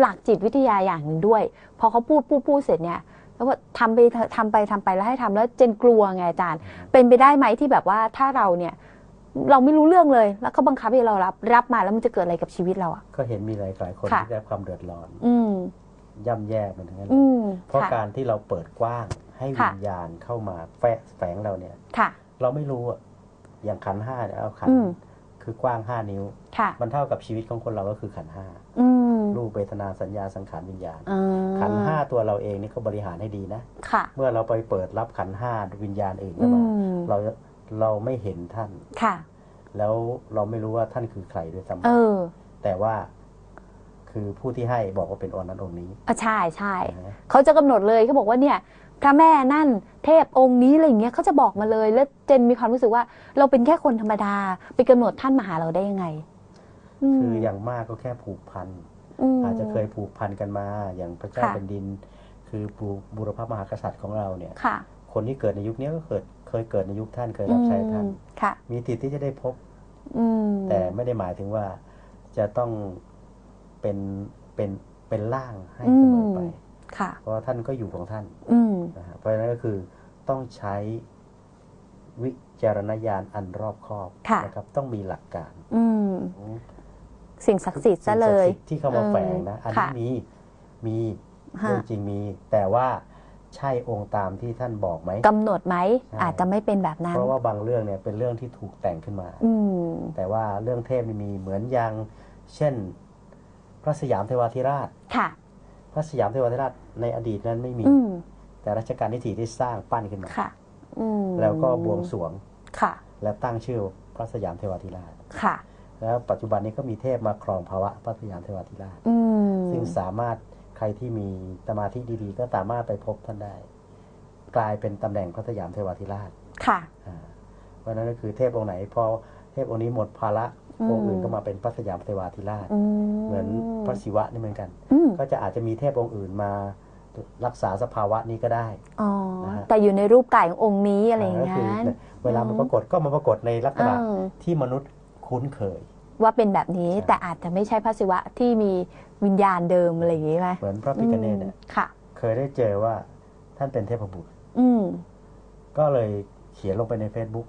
หลักจิตวิทยาอย่างหนึ่งด้วย พอเขาพูดพูดพูดเสร็จเนี่ยแล้วว่าทำไปเถอะทำไปทำไปแล้วให้ทำแล้วเจนกลัวไงอาจารย์ เป็นไปได้ไหมที่แบบว่าถ้าเราเนี่ยเราไม่รู้เรื่องเลย แล้วเขาบังคับให้เรารับ รับมาแล้วมันจะเกิดอะไรกับชีวิตเราอะก็เห็นมีหลายหลายๆคนค่ะที่ได้รับความเดือดร้อน อืมย่ำแย่เหมือนกันอืมเพราะค่ะการที่เราเปิดกว้างให้ค่ะวิญญาณเข้ามาแฝงแฝงเราเนี่ยค่ะเราไม่รู้อะอย่างขันห้าเนี่ยเอาขันอืมคือกว้างห้านิ้วค่ะมันเท่ากับชีวิตของคนเราก็คือขันห้าอืม รูปเวทนาสัญญาสังขารวิญญาณอ่าขันห้าตัวเราเองนี่ก็บริหารให้ดีนะค่ะเมื่อเราไปเปิดรับขันห้าวิญญาณอื่นอืเข้ามามเราเราไม่เห็นท่านค่ะ แล้วเราไม่รู้ว่าท่านคือใครด้วยซ้ำเออแต่ว่าคือผู้ที่ให้บอกว่าเป็นองค์นั้นองค์นี้อะใช่ใช่นะฮะเขาจะกำหนดเลยเขาบอกว่าเนี่ย พระแม่นั่นเทพองค์นี้อะไรอย่างเงี้ยเขาจะบอกมาเลยแล้วเจนมีความรู้สึกว่า เราเป็นแค่คนธรรมดา ไปกำหนดท่านมาหาเราได้ยังไงมคืออย่างมากก็แค่ผูกพันม อาจจะเคยผูกพันกันมา อย่างพระเจ้าค่ะแผ่นดิน คือบูบุรพมหากษัตริย์ของเราเนี่ยค่ะคนที่เกิดในยุคนี้ก็เกิดเคยเกิดในยุคท่านเคยรับใช้ท่านอืมค่ะมีสิทธิ์ที่จะได้พบอืมแต่ไม่ได้หมายถึงว่าจะต้องเป็นเป็นเป็นร่างให้เสมอไปค่ะเพราะว่าท่านก็อยู่ของท่านอืมนะฮะเพราะฉะนั้นก็คือต้องใช้วิจารณญาณอันรอบคอบค่ะนะครับต้องมีหลักการอืม สิ่งศักดิ์สิทธิ์ซะเลย สิ่งศักดิ์สิทธิ์ที่เข้ามาแฝงนะ อันนี้ค่ะมีมีฮะเรื่องจริงมี แต่ว่าใช่องค์ตามที่ท่านบอกไหม กำหนดไหมใช่ อาจจะไม่เป็นแบบนั้น เพราะว่าบางเรื่องเนี่ยเป็นเรื่องที่ถูกแต่งขึ้นมา อืม แต่ว่าเรื่องเทพนี่มีเหมือนอย่างเช่น พระสยามเทวาธิราช ค่ะ พระสยามเทวาธิราชในอดีตนั้นไม่มี อืม แต่รัชกาลที่สี่ที่สร้างปั้นขึ้นมา ค่ะ อืมแล้วก็บวงสรวงค่ะ และตั้งชื่อพระสยามเทวาธิราช ค่ะ แล้วปัจจุบันนี้ก็มีเทพมาครองภาวะพระสยามเทวาธิราชอืมซึ่งสามารถใครที่มีสมาธิดีๆ ก็สามารถไปพบท่านได้ กลายเป็นตำแหน่งพระสยามเทวาธิราชค่ะอ่าเพราะฉะนั้นก็คือเทพองค์ไหนพอเทพองค์นี้หมดภาระอืมองค์อื่นก็มาเป็นพระสยามเทวาธิราชอืเหมือนพระศิวะนี่เหมือนกันอืมก็จะอาจจะมีเทพองค์อื่นมารักษาสภาวะนี้ก็ได้อ๋อนะฮะแต่อยู่ในรูปกายขององค์นี้อะไรอย่างก็คืนั้นเวลามันปรากฏก็มาปรากฏในลักษณะเออที่มนุษย์คุ้นเคย ว่าเป็นแบบนี้ใช่แต่อาจจะไม่ใช่พระศิวะที่มีวิญญาณเดิมอะไรอย่างนี้ไหมเหมือนพระพิฆเนศเนี่ยอืมค่ะ เคยได้เจอว่าท่านเป็นเทพบุตร อืมก็เลยเขียนลงไปใน Facebook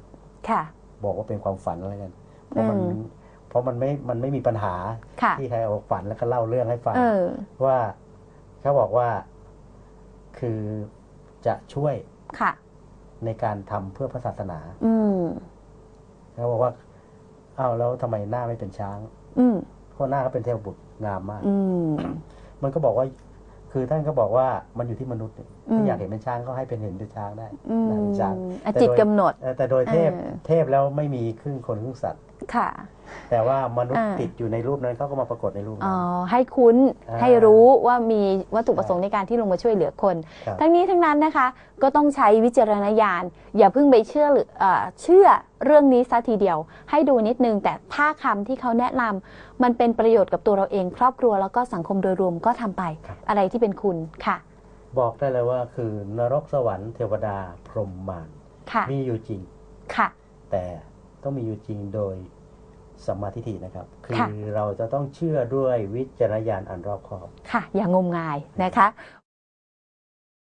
ค่ะ บอกว่าเป็นความฝันอะไรกัน เพราะมันอืมเพราะมันไม่มันไม่มีปัญหาค่ะที่ใครเอาฝันแล้วก็เล่าเรื่องให้ฟังเออว่าเขาบอกว่าคือจะช่วยค่ะ ในการทำเพื่อพระศาสนา อืมเขาบอกว่า อ้าวแล้วทำไมหน้าไม่เป็นช้าง อืมเพราะหน้าเขาเป็นเทพบุตรงามมาก อืมมันก็บอกว่า คือท่านก็บอกว่ามันอยู่ที่มนุษย์เนี่ยอืมที่อยากเห็นเป็นช้างก็ให้เป็นเห็นเป็นช้างได้อืมได้เป็นช้างอะแต่จิตโดยกำหนดเออแต่โดยเทพเออเทพแล้วไม่มีครึ่งคนครึ่งสัตว์ ค่ะ แต่ว่ามนุษย์อ่า ติดอยู่ในรูปนั้นเขาก็มาปรากฏในรูปอ๋นั้อนให้คุ้นอ่าให้รู้ว่ามีวัตถุประสงค์ในการที่ลงมาช่วยเหลือคน ครับ ทั้งนี้ทั้งนั้นนะคะก็ต้องใช้วิจารณญาณ อย่าเพิ่งไปเชื่อหรือเอ่อเชื่อเรื่องนี้ซะทีเดียว ให้ดูนิดนึง แต่ถ้าคำที่เขาแนะนำมันเป็นประโยชน์กับตัวเราเอง ครอบครัวแล้วก็สังคมโดยรวมก็ทำไป อะไรที่เป็นคุณค่ะบอกได้เลยว่าคือนรกสวรรค์เทวดาพรหมมารค่ะมีอยู่จริง ค่ะ แต่ต้องมีอยู่จริงโดย สัมมาทิฏฐินะครับ คืค่ะอเราจะต้องเชื่อด้วยวิจารณญาณอันรอบคอบ ค่ะ อย่างงมงายนะคะ